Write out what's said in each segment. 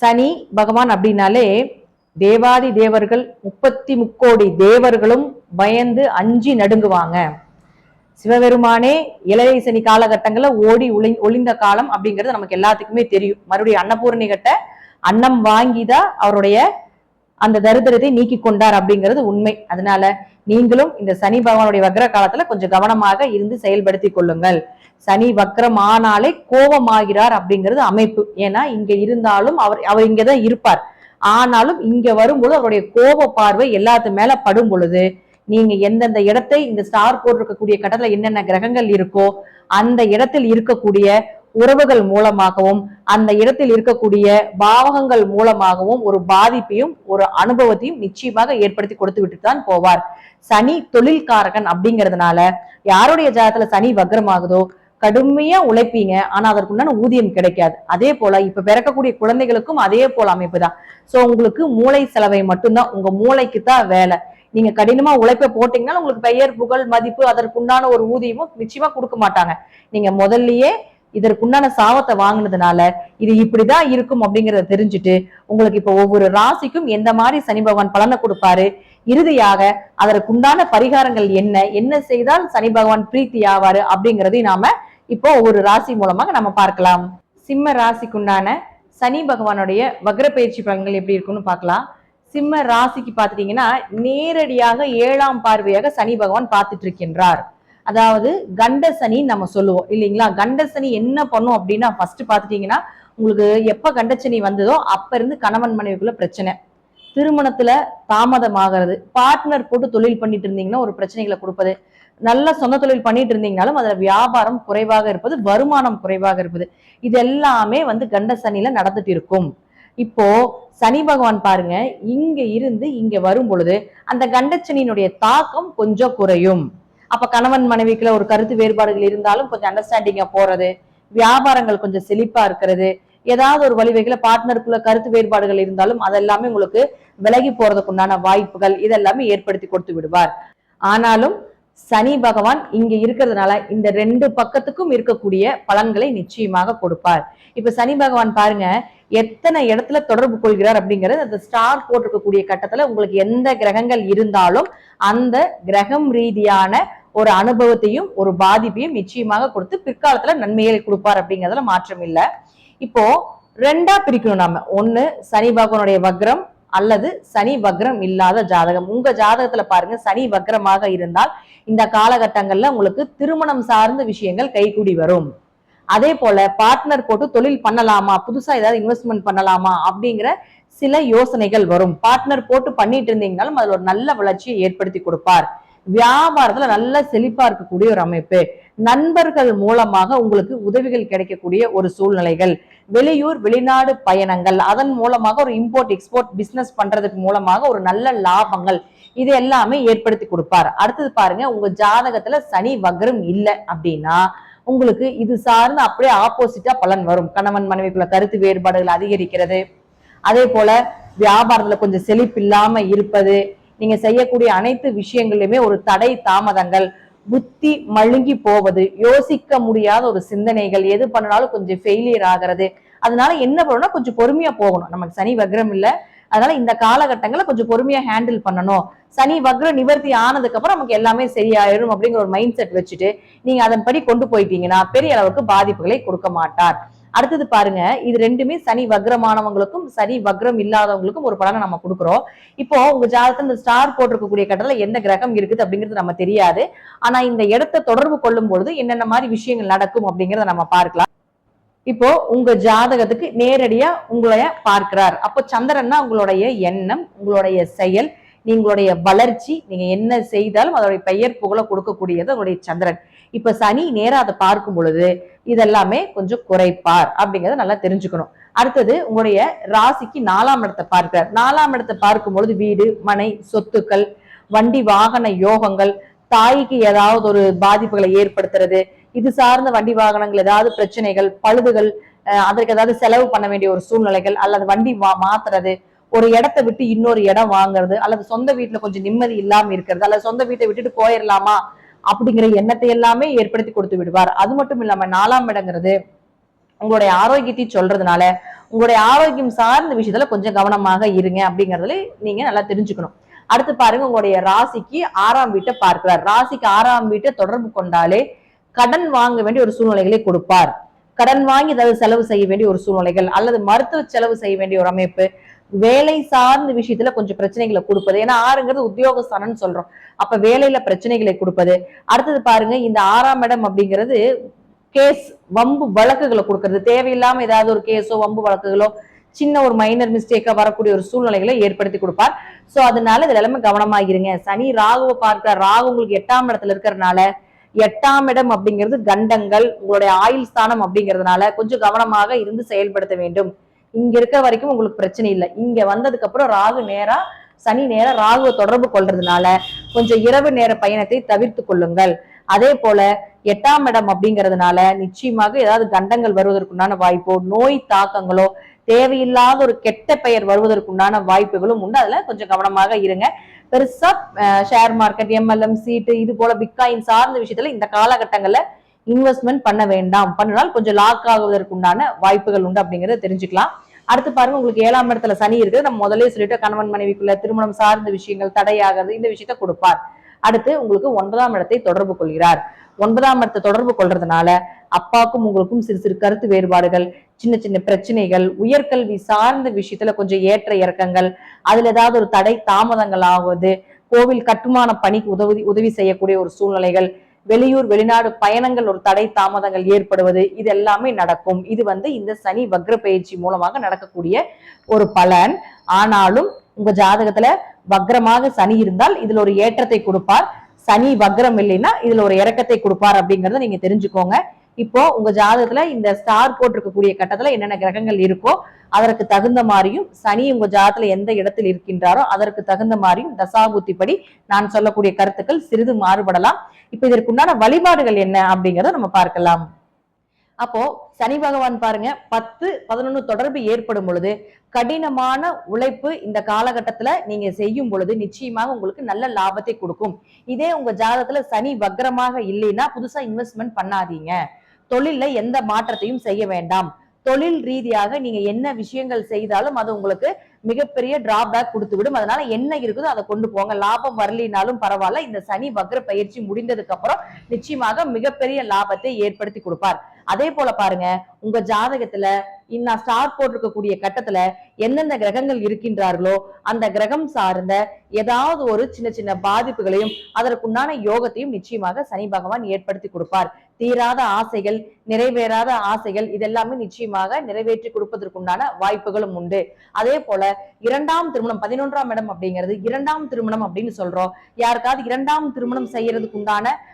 சனி பகவான் அப்படின்னாலே தேவாதி தேவர்கள் முப்பத்தி முக்கோடி தேவர்களும் பயந்து அஞ்சி நடுங்குவாங்க. சிவபெருமானே இளைய சனி காலகட்டங்களில் ஓடி ஒளி ஒளிந்த காலம் அப்படிங்கிறது நமக்கு எல்லாத்துக்குமே தெரியும். மறுபடியும் அன்னபூரணி கட்ட அன்னம் வாங்கிதான் அவருடைய அந்த தரித்திரத்தை நீக்கி கொண்டார் அப்படிங்கிறது உண்மை. அதனால நீங்களும் இந்த சனி பகவானுடைய வக்ர காலத்துல கொஞ்சம் கவனமாக இருந்து செயல்படுத்தி கொள்ளுங்கள். சனி வக்ரம் ஆனாலே கோபமாகிறார் அப்படிங்கிறது அமைப்பு. ஏன்னா இங்க இருந்தாலும் அவர் அவர் இங்கதான் இருப்பார். ஆனாலும் இங்க வரும்பொழுது அவருடைய கோப பார்வை எல்லாத்து மேல படும் பொழுது நீங்க எந்தெந்த இடத்தை இந்த ஸ்டார் போட்டிருக்கக்கூடிய கட்டத்துல என்னென்ன கிரகங்கள் இருக்கோ அந்த இடத்தில் இருக்கக்கூடிய உறவுகள் மூலமாகவும் அந்த இடத்தில் இருக்கக்கூடிய பாவகங்கள் மூலமாகவும் ஒரு பாதிப்பையும் ஒரு அனுபவத்தையும் நிச்சயமாக ஏற்படுத்தி கொடுத்து விட்டு தான் போவார். சனி தொழில்காரகன் அப்படிங்கிறதுனால யாருடைய ஜாதத்துல சனி வக்ரமாகுதோ கடுமையா உழைப்பீங்க. ஆனா அதற்குண்டான ஊதியம் கிடைக்காது. அதே போல இப்ப பிறக்கக்கூடிய குழந்தைகளுக்கும் அதே போல அமைப்பு தான். சோ உங்களுக்கு மூளை செலவை மட்டும்தான் உங்க மூளைக்கு தான் வேலை. நீங்க கடினமா உழைப்ப போட்டீங்கன்னா உங்களுக்கு பெயர் புகழ் மதிப்பு அதற்குண்டான ஒரு ஊதியமும் நிச்சயமா கொடுக்க மாட்டாங்க. நீங்க முதல்லயே இதற்குண்டான சாபத்தை வாங்கினதுனால இது இப்படிதான் இருக்கும் அப்படிங்கறத தெரிஞ்சுட்டு உங்களுக்கு இப்ப ஒவ்வொரு ராசிக்கும் எந்த மாதிரி சனி பகவான் பலனை கொடுப்பாரு? இறுதியாக அதற்குண்டான பரிகாரங்கள் என்ன? என்ன செய்தால் சனி பகவான் பிரீத்தி ஆவாரு அப்படிங்கறதையும் நாம இப்போ ஒவ்வொரு ராசி மூலமாக நம்ம பார்க்கலாம். சிம்ம ராசிக்குண்டான சனி பகவானுடைய வக்ர பயிற்சி பலன்கள் எப்படி இருக்குன்னு பார்க்கலாம். சிம்ம ராசிக்கு பார்த்துட்டீங்கன்னா நேரடியாக ஏழாம் பார்வையாக சனி பகவான் பார்த்துட்டு இருக்கின்றார் அதாவது கண்ட சனி நம்ம சொல்லுவோம் இல்லைங்களா? கண்ட சனி என்ன பண்ணும் அப்படின்னா ஃபர்ஸ்ட் பார்த்துட்டீங்கன்னா உங்களுக்கு எப்போ கண்டச்சனி வந்ததோ அப்ப இருந்து கணவன் மனைவிக்குள்ள பிரச்சனை. திருமணத்துல தாமதமாகிறது பார்ட்னர் போட்டு தொழில் பண்ணிட்டு இருந்தீங்கன்னா ஒரு பிரச்சனைகளை கொடுப்பது நல்ல சொந்த தொழில் பண்ணிட்டு இருந்தீங்கனாலும் அதுல வியாபாரம் குறைவாக இருப்பது வருமானம் குறைவாக இருப்பது. இது எல்லாமே வந்து கண்ட சனியில நடந்துட்டு இருக்கும். இப்போ சனி பகவான் பாருங்க இங்க இருந்து இங்க வரும் பொழுது அந்த கண்டச்சனியினுடைய தாக்கம் கொஞ்சம் குறையும். அப்ப கணவன் மனைவிக்குள்ள ஒரு கருத்து வேறுபாடுகள் இருந்தாலும் கொஞ்சம் அண்டர்ஸ்டாண்டிங்கா போறது வியாபாரங்கள் கொஞ்சம் செழிப்பா இருக்கிறது ஏதாவது ஒரு வழிவகையில பார்ட்னருக்குள்ள கருத்து வேறுபாடுகள் இருந்தாலும் அதெல்லாமே உங்களுக்கு விலகி போறதுக்குண்டான வாய்ப்புகள் இதெல்லாமே ஏற்படுத்தி கொடுத்து விடுவார். ஆனாலும் சனி பகவான் இங்க இருக்கிறதுனால இந்த ரெண்டு பக்கத்துக்கும் இருக்கக்கூடிய பலன்களை நிச்சயமாக கொடுப்பார். இப்ப சனி பகவான் பாருங்க எத்தனை இடத்துல தொடர்பு கொள்கிறார் அப்படிங்கிறது அந்த ஸ்டார் போட்டிருக்கக்கூடிய கட்டத்துல உங்களுக்கு எந்த கிரகங்கள் இருந்தாலும் அந்த கிரகம் ரீதியான ஒரு அனுபவத்தையும் ஒரு பாதிப்பையும் நிச்சயமாக கொடுத்து பிற்காலத்துல நன்மைகளை கொடுப்பார் அப்படிங்கிறதுல மாற்றம் இல்லை. இப்போ ரெண்டா பிரிக்கணும் நாம. ஒன்னு சனி பகவானுடைய வக்ரம் அல்லது சனி வக்ரம் இல்லாத ஜாதகம். உங்க ஜாதகத்துல பாருங்க சனி வக்ரமாக இருந்தால் இந்த காலகட்டங்கள்ல உங்களுக்கு திருமணம் சார்ந்த விஷயங்கள் கைகூடி வரும். அதே போல பார்ட்னர் போட்டு தொழில் பண்ணலாமா புதுசா ஏதாவது இன்வெஸ்ட்மெண்ட் பண்ணலாமா அப்படிங்கிற சில யோசனைகள் வரும். பார்ட்னர் போட்டு பண்ணிட்டு இருந்தீங்கனாலும் அதுல ஒரு நல்ல வளர்ச்சியை ஏற்படுத்தி கொடுப்பார். வியாபாரத்துல நல்ல செழிப்பா இருக்கக்கூடிய ஒரு அமைப்பு. நண்பர்கள் மூலமாக உங்களுக்கு உதவிகள் கிடைக்கக்கூடிய ஒரு சூழ்நிலைகள். வெளியூர் வெளிநாடு பயணங்கள். அதன் மூலமாக ஒரு இம்போர்ட் எக்ஸ்போர்ட் பிசினஸ் பண்றதுக்கு மூலமாக ஒரு நல்ல லாபங்கள். இது எல்லாமே ஏற்படுத்தி கொடுப்பார். அடுத்தது பாருங்க உங்க ஜாதகத்துல சனி வக்ரம் இல்லை அப்படின்னா உங்களுக்கு இது சார்ந்து அப்படியே ஆப்போசிட்டா பலன் வரும். கணவன் மனைவிக்குள்ள கருத்து வேறுபாடுகள் அதிகரிக்கிறது. அதே போல வியாபாரத்துல கொஞ்சம் செழிப்பு இல்லாம இருப்பது நீங்க செய்யக்கூடிய அனைத்து விஷயங்களிலுமே ஒரு தடை தாமதங்கள். புத்தி மழுங்கி போவது யோசிக்க முடியாத ஒரு சிந்தனைகள் எது பண்ணாலும் கொஞ்சம் ஃபெயிலியர் ஆகிறது. அதனால என்ன பண்ணணும்னா கொஞ்சம் பொறுமையா போகணும். நமக்கு சனி வக்ரம் இல்ல. அதனால இந்த காலகட்டங்களை கொஞ்சம் பொறுமையா ஹேண்டில் பண்ணணும். சனி வக்ர நிவர்த்தி ஆனதுக்கு அப்புறம் நமக்கு எல்லாமே சரியாயிடும் அப்படிங்கிற ஒரு மைண்ட் செட் வச்சுட்டு நீங்க அதன்படி கொண்டு போயிட்டீங்கன்னா பெரிய அளவுக்கு பாதிப்புகளை கொடுக்க மாட்டார். அடுத்தது பாருங்க இது ரெண்டுமே சனி வக்ரமானவங்களுக்கும் சனி வக்ரம் இல்லாதவங்களுக்கும் ஒரு பலனை நம்ம கொடுக்குறோம். இப்போ உங்க ஜாதகத்துல இந்த ஸ்டார் போட்டிருக்கக்கூடிய கட்டத்துல எந்த கிரகம் இருக்குது அப்படிங்கிறது நம்ம தெரியாது. ஆனா இந்த இடத்தை தொடர்பு கொள்ளும் பொழுது என்னென்ன மாதிரி விஷயங்கள் நடக்கும் அப்படிங்கறத நம்ம பார்க்கலாம். இப்போ உங்க ஜாதகத்துக்கு நேரடியா உங்களைய பார்க்கிறார். அப்போ சந்திரன்னா உங்களுடைய எண்ணம் உங்களுடைய செயல் நீங்களுடைய வளர்ச்சி நீங்க என்ன செய்தாலும் அதோடைய பெயர் புகழ கொடுக்கக்கூடியது உங்களுடைய சந்திரன். இப்ப சனி நேரம் அதை பார்க்கும் பொழுது இதெல்லாமே கொஞ்சம் குறைப்பார் அப்படிங்கறத நல்லா தெரிஞ்சுக்கணும். அடுத்தது உங்களுடைய ராசிக்கு நாலாம் இடத்தை பார்க்கிறார். நாலாம் இடத்தை பார்க்கும் பொழுது வீடு மனை சொத்துக்கள் வண்டி வாகன யோகங்கள் தாய்க்கு ஏதாவது ஒரு பாதிப்புகளை ஏற்படுத்துறது இது சார்ந்த வண்டி வாகனங்கள் ஏதாவது பிரச்சனைகள் பழுதுகள் அதற்கு ஏதாவது செலவு பண்ண வேண்டிய ஒரு சூழ்நிலைகள் அல்லது வண்டி மா மாத்துறது ஒரு இடத்தை விட்டு இன்னொரு இடம் வாங்குறது அல்லது சொந்த வீட்டுல கொஞ்சம் நிம்மதி இல்லாம இருக்கிறது அல்லது சொந்த வீட்டை விட்டுட்டு போயிடலாமா அப்படிங்கிற எண்ணத்தை எல்லாமே ஏற்படுத்தி கொடுத்து விடுவார். அது மட்டும் இல்லாம நாலாம் இடங்கிறது உங்களுடைய ஆரோக்கியத்தை சொல்றதுனால உங்களுடைய ஆரோக்கியம் சார்ந்த விஷயத்துல கொஞ்சம் கவனமாக இருங்க அப்படிங்கறதுல நீங்க நல்லா தெரிஞ்சுக்கணும். அடுத்து பாருங்க உங்களுடைய ராசிக்கு ஆறாம் வீட்டை பார்க்கிறார். ராசிக்கு ஆறாம் வீட்டை தொடர்பு கொண்டாலே கடன் வாங்க வேண்டிய ஒரு சூழ்நிலைகளை கொடுப்பார். கடன் வாங்கி ஏதாவது செலவு செய்ய வேண்டிய ஒரு சூழ்நிலைகள் அல்லது மருத்துவ செலவு செய்ய வேண்டிய ஒரு அமைப்பு வேலை சார்ந்த விஷயத்துல கொஞ்சம் பிரச்சனைகளை கொடுப்பது. ஏன்னா ஆறுங்கிறது உத்தியோகஸ்தானம்னு சொல்றோம். அப்ப வேலையில பிரச்சனைகளை கொடுப்பது. அடுத்தது பாருங்க இந்த ஆறாம் இடம் அப்படிங்கிறது கேஸ் வம்பு வழக்குகளை கொடுக்கறது. தேவையில்லாம ஏதாவது ஒரு கேஸோ வம்பு வழக்குகளோ சின்ன ஒரு மைனர் மிஸ்டேக்கா வரக்கூடிய ஒரு சூழ்நிலைகளை ஏற்படுத்தி கொடுப்பார். சோ அதனால இதுல எல்லாமே கவனமா இருங்க. சனி ராகுவை பார்க்கிற ராகு உங்களுக்கு எட்டாம் இடத்துல இருக்கிறதுனால எட்டாம் இடம் அப்படிங்கிறது கண்டங்கள் உங்களுடைய ஆயுள் ஸ்தானம் அப்படிங்கிறதுனால கொஞ்சம் கவனமாக இருந்து செயல்படுத்த வேண்டும். இங்க இருக்கிற வரைக்கும் உங்களுக்கு பிரச்சனை இல்லை. இங்க வந்ததுக்கு அப்புறம் ராகு நேரா சனி நேரம் ராகுவை தொடர்பு கொள்றதுனால கொஞ்சம் இரவு நேர பயணத்தை தவிர்த்து கொள்ளுங்கள். அதே போல எட்டாம் இடம் அப்படிங்கிறதுனால நிச்சயமாக ஏதாவது கண்டங்கள் வருவதற்குண்டான வாய்ப்போ நோய் தாக்கங்களோ தேவையில்லாத ஒரு கெட்ட பெயர் வருவதற்குண்டான வாய்ப்புகளும் உண்டு. அதுல கொஞ்சம் கவனமாக இருங்க. பெருசா ஷேர் மார்க்கெட் எம்எல்எம் சீட்டு இது போல பிட்காயின் சார்ந்த விஷயத்துல இந்த காலகட்டங்கள்ல இன்வெஸ்ட்மெண்ட் பண்ண வேண்டாம். பண்ணினால் கொஞ்சம் லாக் ஆகுவதற்குண்டான வாய்ப்புகள் உண்டு அப்படிங்கிறத தெரிஞ்சுக்கலாம். அடுத்து பாருங்க உங்களுக்கு ஏழாம் இடத்துல சனி இருக்குது. நம்ம முதலே சொல்லிட்டு கணவன் மனைவிக்குள்ள திருமணம் சார்ந்த விஷயங்கள் தடையாகிறது இந்த விஷயத்த கொடுப்பார். அடுத்து உங்களுக்கு ஒன்பதாம் இடத்தை தொடர்பு கொள்கிறார். ஒன்பதாம் இடத்தை தொடர்பு கொள்றதுனால அப்பாவுக்கும் உங்களுக்கும் சிறு சிறு கருத்து வேறுபாடுகள் சின்ன சின்ன பிரச்சனைகள் உயர்கல்வி சார்ந்த விஷயத்துல கொஞ்சம் ஏற்ற இறக்கங்கள் அதுல ஏதாவது ஒரு தடை தாமதங்கள் ஆகுவது கோவில் கட்டுமான பணிக்கு உதவி உதவி செய்யக்கூடிய ஒரு சூழ்நிலைகள் வெளியூர் வெளிநாடு பயணங்கள் ஒரு தடை தாமதங்கள் ஏற்படுவது இது எல்லாமே நடக்கும். இது வந்து இந்த சனி வக்ர பயிற்சி மூலமாக நடக்கக்கூடிய ஒரு பலன். ஆனாலும் உங்க ஜாதகத்துல வக்ரமாக சனி இருந்தால் இதுல ஒரு ஏற்றத்தை கொடுப்பார். சனி வக்ரம் இல்லைன்னா இதுல ஒரு இறக்கத்தை கொடுப்பார் அப்படிங்கறத நீங்க தெரிஞ்சுக்கோங்க. இப்போ உங்க ஜாதகத்துல இந்த ஸ்டார் போட்டிருக்கக்கூடிய கட்டத்துல என்னென்ன கிரகங்கள் இருக்கோ அதற்கு தகுந்த மாதிரியும் சனி உங்க ஜாதத்துல எந்த இடத்தில் இருக்கின்றாரோ அதற்கு தகுந்த மாதிரியும் தசாபுத்திப்படி நான் சொல்லக்கூடிய கருத்துக்கள் சிறிது மாறுபடலாம். இப்ப இதற்குண்டான வழிபாடுகள் என்ன அப்படிங்கறத நம்ம பார்க்கலாம். அப்போ சனி பகவான் பாருங்க பத்து பதினொன்னு தொடர்பு ஏற்படும் பொழுது கடினமான உழைப்பு இந்த காலகட்டத்துல நீங்க செய்யும் பொழுது நிச்சயமாக உங்களுக்கு நல்ல லாபத்தை கொடுக்கும். இதே உங்க ஜாதகத்துல சனி வக்ரமாக இல்லைன்னா புதுசா இன்வெஸ்ட்மெண்ட் பண்ணாதீங்க. தொழில்ல எந்த மாற்றத்தையும் செய்ய வேண்டாம். தொழில் ரீதியாக நீங்க என்ன விஷயங்கள் செய்தாலும் அது உங்களுக்கு மிகப்பெரிய டிராபேக் கொடுத்து விடும் அதனால என்ன இருக்குதோ அதை கொண்டு போங்க. லாபம் வரலினாலும் பரவாயில்ல. இந்த சனி வக்ர பயிற்சி முடிந்ததுக்கு அப்புறம் நிச்சயமாக மிகப்பெரிய லாபத்தை ஏற்படுத்தி கொடுப்பார். அதே போல பாருங்க உங்க ஜாதகத்துல இன்னும் ஸ்டார் போட்டிருக்கக்கூடிய கட்டத்துல எந்தெந்த கிரகங்கள் இருக்கின்றார்களோ அந்த கிரகம் சார்ந்த ஏதாவது ஒரு சின்ன சின்ன பாதிப்புகளையும் அதற்குண்டான யோகத்தையும் நிச்சயமாக சனி பகவான் ஏற்படுத்தி கொடுப்பார். தீராத ஆசைகள் நிறைவேறாத ஆசைகள் இதெல்லாமே நிச்சயமாக நிறைவேற்றி கொடுப்பதற்குண்டான வாய்ப்புகளும் உண்டு. அதே போல இரண்டாம் திருமணம் பதினொன்றாம் இடம் அப்படிங்கிறது இரண்டாம் திருமணம் அப்படின்னு சொல்றோம். யாருக்காவது இரண்டாம் திருமணம் செய்யறதுக்கு உண்டான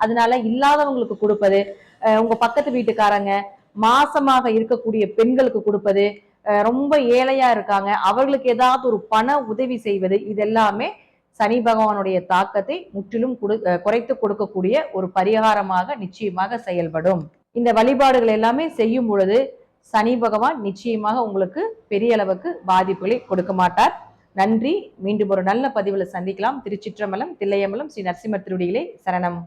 அதனால இல்லாதவங்களுக்கு கொடுப்பது உங்க பக்கத்து வீட்டுக்காரங்க மாசமாக இருக்கக்கூடிய பெண்களுக்கு கொடுப்பது ரொம்ப ஏழையா இருக்காங்க அவர்களுக்கு ஏதாவது ஒரு பண உதவி செய்வது இது எல்லாமே சனி பகவானுடைய தாக்கத்தை முற்றிலும் குறைத்து கொடுக்கக்கூடிய ஒரு பரிகாரமாக நிச்சயமாக செயல்படும். இந்த வழிபாடுகள் எல்லாமே செய்யும் பொழுது சனி பகவான் நிச்சயமாக உங்களுக்கு பெரிய அளவுக்கு பாதிப்புகளை கொடுக்க மாட்டார். நன்றி. மீண்டும் ஒரு நல்ல பதிவுல சந்திக்கலாம். திருச்சிற்றம்பலம் தில்லையம்பலம் ஸ்ரீ நரசிம்மர் திருடிகளே சரணம்.